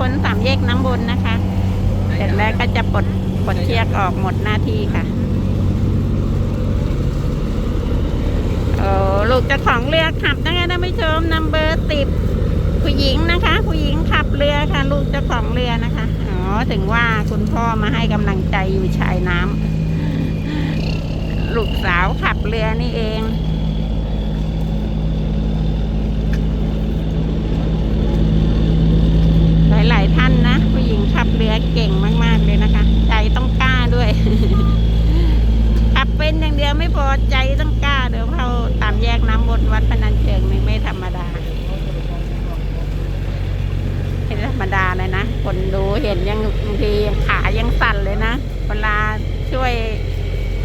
คนสามเสร็จแล้วก็จะปลดปลดเชือกออกหมดหน้าที่ค่ะโอ้ลูกเจ้าของเรือขับนะคะท่านผู้ชมนัมเบอร์ติดผู้หญิงนะคะผู้หญิงขับเรือค่ะ ลูกเจ้าของเรือนะคะอ๋อถึงว่าคุณพ่อมาให้กำลังใจอยู่ชายน้ำลูกสาวขับเรือนี่เอง หลาย ๆ ท่านนะ ผู้หญิงขับเรือเก่งมาก ๆ เลยนะคะ ใจต้องกล้าด้วยขับเป็นอย่างเดียวไม่พอใจต้องกล้าเดี๋ยวเขาตามแยกน้ำบนวัดพนัญเชิงนี่ไม่ธรรมดาไม่ธรรมดาเลยนะคนดูเห็นยังบางทีขายังสั่นเลยนะเวลาช่วย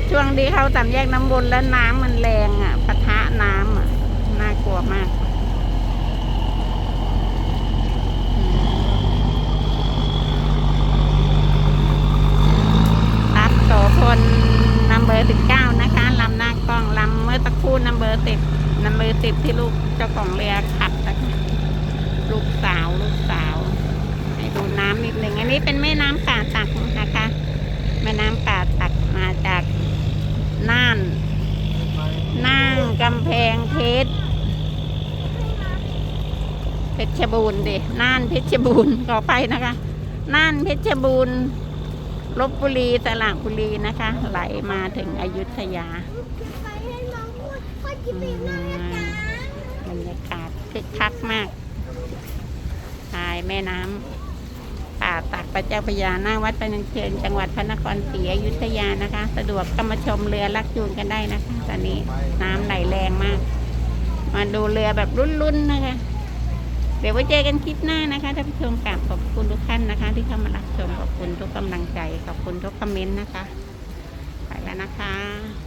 ช่วงที่เขาตามแยกน้ำบนแล้วน้ำมันแรงอะปะทะน้ำอะน่ากลัวมาก รับโสพลนัมเบอ ร์สิบเก้านะคะลำหน้ากล้องลำเมื่อตะคู่นัมเบอร์สิบนัมเบอร์สิบที่ลูกเจ้าของเรือขับนะคะลูกสาวลูกสาวให้ดูน้ำนิดหนึ่งอันนี้เป็นแม่น้ำป่าตักนะคะ แม่น้ำป่าตักมาจากน่านน่านกำแพงเพชรเพชรบูรณ์ดิน่านเพชรบูรณ์ขอไปนะคะน่านเพชรบูรณ์ ลบบุรีสระบุรีนะคะ ไหลมาถึงอยุธยาไปให้น้องพูดพ่อจิบบีบนั่งนะจ๊ะบรรยากาศคึกคักมากชายแม่น้ำป่าตักพระเจ้าพระยาหน้าวัดปนัญเชิงจังหวัดพระนครศรีอยุธยานะคะ สะดวกก็มาชมเรือลักจูงกันได้นะคะ ตอนนี้น้ำไหลแรงมาก มาดูเรือแบบรุ่นๆนะคะเดี๋ยวไว้เจอกันคลิปหน้านะคะท่านผู้ชมกราบขอบคุณทุกท่านนะคะ ที่เข้ามารับชมขอบคุณทุกกำลังใจขอบคุณทุกคอมเมนต์นะคะ ไปแล้วนะคะ